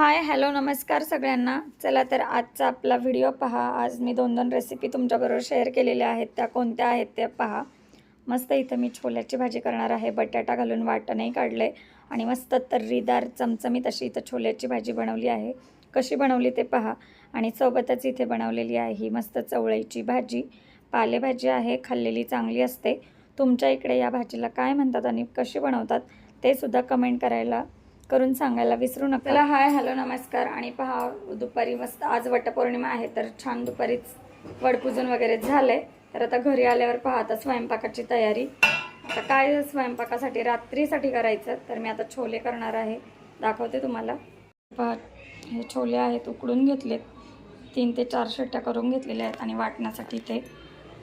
Hi hello नमस्कार सगळ्यांना. चला तर आजचा आपला व्हिडिओ पहा. आज मी दोन दोन रेसिपी तुमच्याबरोबर शेअर केलेल्या आहेत. त्या कोणत्या आहेत त्या पहा. मस्त इथं मी छोल्याची भाजी करणार आहे. बटाटा घालून वाटणही काढले आणि मस्त तर्रीदार चमचमीत अशी इथं छोल्याची भाजी बनवली आहे. कशी बनवली ते पहा. आणि सोबतच इथे बनवलेली आहे ही मस्त चवळीची भाजी. पालेभाजी आहे खाल्लेली चांगली असते. तुमच्या इकडे या भाजीला काय म्हणतात आणि कशी बनवतात ते सुद्धा कमेंट करायला करून सांगायला विसरू नका. चला हाय हॅलो नमस्कार. आणि पहा दुपारी मस्त आज वटपौर्णिमा आहे तर छान दुपारीच वडपूजन वगैरे झालंय. तर आता घरी आल्यावर पहा आता स्वयंपाकाची तयारी. आता काय स्वयंपाकासाठी रात्रीसाठी करायचं तर मी आता छोले करणार आहे. दाखवते तुम्हाला. पहा हे छोले आहेत उकडून घेतलेत. तीन ते चार शिट्ट्या करून घेतलेल्या आहेत आणि वाटण्यासाठी ते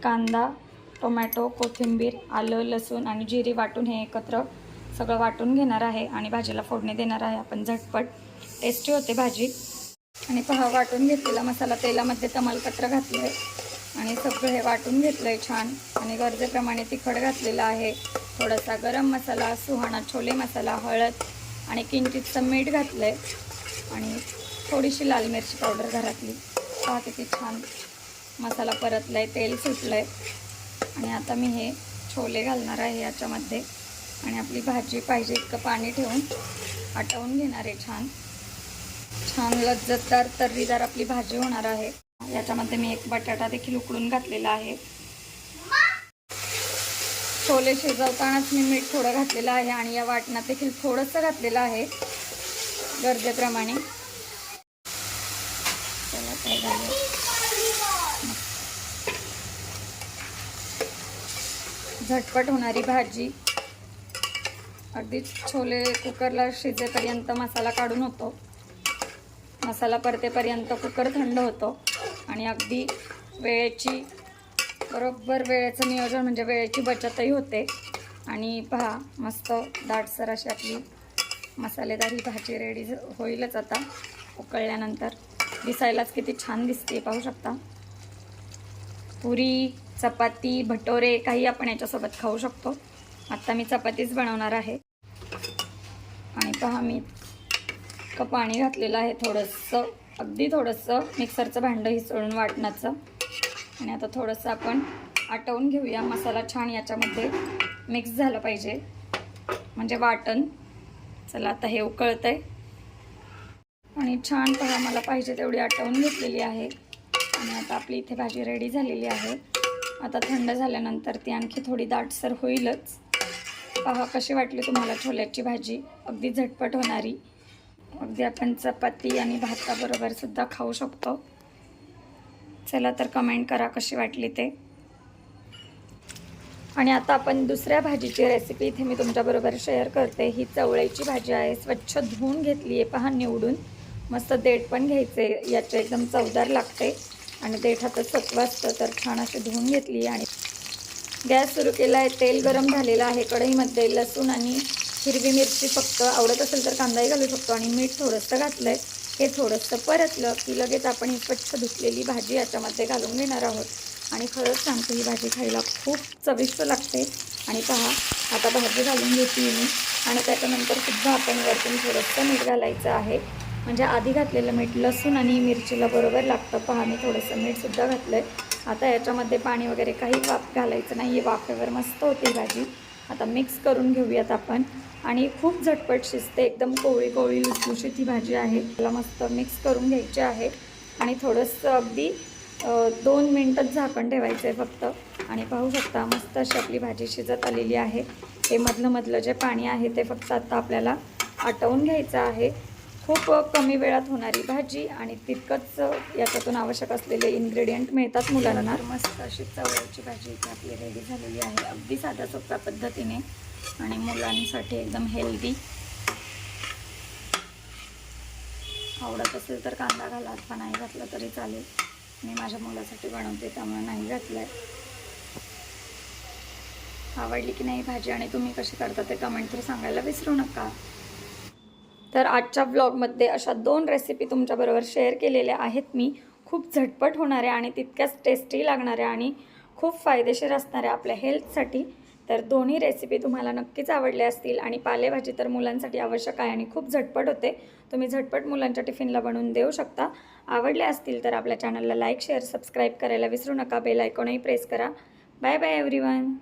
कांदा टोमॅटो कोथिंबीर आलं लसूण आणि जिरी वाटून हे एकत्र सगळं वाटून घेणार आहे आणि भाजीला फोडणी देणार आहे आपण झटपट. टेस्टी होते भाजी. आणि पहा वाटून घेतलेला मसाला तेलामध्ये तमालपत्र घातलं आहे आणि सगळं हे वाटून घेतलं आहे छान. आणि गरजेप्रमाणे तिखट घातलेलं आहे. थोडासा गरम मसाला सुहाणा छोले मसाला हळद आणि किंचितचं मीठ घातलं आहे आणि थोडीशी लाल मिरची पावडर घरातली. पहा किती छान मसाला परतला आहे तेल सुटलं आहे आणि आता मी हे छोले घालणार आहे याच्यामध्ये. आणि आपली भाजी पाहिजे इतकं पाणी ठेवून आटवून घेणार आहे छान. छान लज्जतदार तर्रीदार आपली भाजी होणार आहे. याच्यामध्ये मी एक बटाटा देखील उकडून घातलेला आहे. छोले शिजवतानाच मी मीठ थोडं घातलेलं आहे आणि या वाटणात देखील थोडंसं घातलेलं आहे. गरजेप्रमाणे. चला काय झालं? झटपट होणारी भाजी. अगदी छोले कुकरला शिजेपर्यंत मसाला काढून होतो. मसाला परतेपर्यंत कुकर थंड होतो. आणि अगदी वेळेची बरोबर वेळेचं नियोजन म्हणजे वेळेची बचतही होते. आणि पहा मस्त दाटसर अशी आपली मसालेदार ही भाजी रेडी होईलच आता उकळल्यानंतर. दिसायलाच किती छान दिसते पाहू शकता. पुरी चपाती भटोरे काही आपण याच्यासोबत खाऊ शकतो. आत्ता मी चपातीच बनवणार आहे. आणि पहा मी इतकं पाणी घातलेलं आहे थोडंसं. अगदी थोडंसं. मिक्सरचं भांडं हिसळून वाटण्याचं आणि आता थोडंसं आपण आटवून घेऊया. मसाला छान याच्यामध्ये मिक्स झालं पाहिजे. म्हणजे वाटण. चला आता हे उकळतं आहे आणि छान पहा मला पाहिजे तेवढी आटवून घेतलेली आहे. आणि आता आपली इथे भाजी रेडी झालेली आहे. आता थंड झाल्यानंतर ती आणखी थोडी दाटसर होईलच. पहा कशी वाटली तुम्हाला छोल्याची भाजी? अगदी झटपट होणारी. अगदी आपण चपाती आणि भाताबरोबर सुद्धा खाऊ शकतो. चला तर कमेंट करा कशी वाटली ते. आणि आता आपण दुसऱ्या भाजीची रेसिपी इथे मी तुमच्याबरोबर शेअर करते. ही चवळीची भाजी आहे. स्वच्छ धुवून घेतली आहे. पहा निवडून. मस्त देठ पण घ्यायचे. याचे एकदम चवदार लागते. आणि देठाचं सत्व असतं तर छान अशी धुवून घेतली आणि गॅस सुरू केला आहे तेल गरम झालेलं आहे कढईमध्ये लसूण आणि हिरवी मिरची फक्त आवडत असेल तर कांदाही घालू शकतो आणि मीठ थोडंसं घातलं आहे हे थोडंसं परतलं की लगेच आपण ही स्वच्छ धुतलेली भाजी याच्यामध्ये घालून घेणार आहोत. आणि खरंच सांगतो ही भाजी खायला खूप चविष्ट लागते. आणि पहा आता भाजी घालून घेतली मी. आणि त्याच्यानंतर सुद्धा आपण वरतून थोडंसं मीठ घालायचं आहे. म्हणजे आधी घातलेलं मीठ लसूण आणि मिरचीला बरोबर लागतं. पहा मी थोडंसं मीठसुद्धा घातलं आहे आता याच्यामध्ये पाणी वगैरे काही वाफ घालायचं नाही. आहे वाफेवर मस्त होती भाजी. आता मिक्स करून घेऊयात आपण. आणि खूप झटपट शिजते. एकदम कोवळी कोवळी लुसलुशीत ही भाजी आहे. त्याला मस्त मिक्स करून घ्यायची आहे. आणि थोडंसं अगदी दोन मिनटंच झाकण ठेवायचं आहे फक्त. आणि पाहू शकता मस्त अशी आपली भाजी शिजत आलेली आहे. हे मधलं मधलं जे पाणी आहे ते फक्त आता आपल्याला आटवून घ्यायचं आहे. खूप कमी वेळात होणारी भाजी आणि तितकंच याच्यातून आवश्यक असलेले इन्ग्रेडियंट मिळतात मुलांना. मस्त अशी चवळीची भाजी इथे आपली रेडी झालेली आहे. अगदी साध्या सोप्या पद्धतीने आणि मुलांसाठी एकदम हेल्दी आवडत असेल तर कांदा घाला अथवा नाही घातला तरी चालेल. मी माझ्या मुलासाठी बनवते त्यामुळे नाही घातलं आहे आवडली की नाही भाजी आणि तुम्ही कशी करता ते कमेंट तर सांगायला विसरू नका. तर आजच्या व्लॉगमध्ये अशा दोन रेसिपी तुमच्याबरोबर शेअर केलेल्या आहेत मी. खूप झटपट होणाऱ्या आणि तितक्याच टेस्टी लागणाऱ्या आणि खूप फायदेशीर असणाऱ्या आपल्या हेल्थसाठी तर दोन्ही रेसिपी तुम्हाला नक्कीच आवडल्या असतील आणि पालेभाजी तर मुलांसाठी आवश्यक आहे आणि खूप झटपट होते. तुम्ही झटपट मुलांच्या टिफिनला बनवून देऊ शकता. आवडल्या असतील तर आपल्या चॅनलला लाईक शेअर सबस्क्राईब करायला विसरू नका. बेल आयकॉनही प्रेस करा. Bye bye everyone